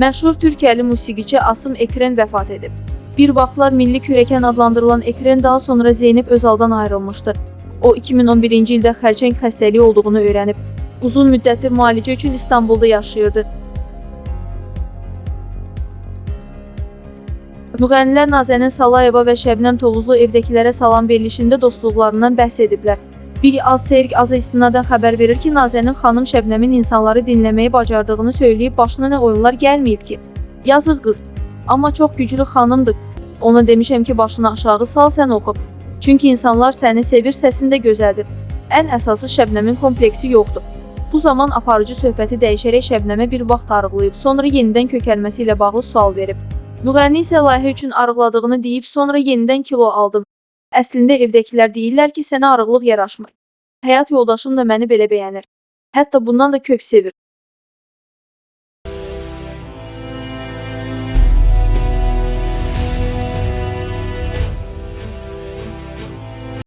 Məşhur Türkiyəli musiqiçi Asım Ekren vəfat edib. Bir vaxtlar milli kürəkən adlandırılan Ekren daha sonra Zeynep Özaldan ayrılmışdı. O 2011-ci ildə xərçəng xəstəliyi olduğunu öyrənib. Uzun müddətli müalicə üçün İstanbulda yaşayırdı. Müğənnilər Nazənin Salayeva və Şəbnəm Tovuzlu evdəkilərə salam verilişində dostluqlarından bəhs ediblər. Bir az seyirk azı istinadən xəbər verir ki, Nazənin xanım Şəbnəmin insanları dinləməyi bacardığını söyləyib başına nə oyunlar gəlməyib ki. Yazıq qız, amma çox güclü xanımdır. Ona demişəm ki, başını aşağı sal sən oxu. Çünki insanlar səni sevir, səsin də gözəldir. Ən əsası Şəbnəmin kompleksi yoxdur. Bu zaman aparıcı söhbəti dəyişərək Şəbnəmə bir vaxt arıqlayıb, sonra yenidən kökəlməsi ilə bağlı sual verib. Müğənni isə layihə üçün arıqladığını deyib, sonra yenidən kilo aldım. Əslində evdəkilər deyirlər ki, sənə arıqlıq yaraşmır. Həyat yoldaşım da məni belə bəyənir. Hətta bundan da kök sevir.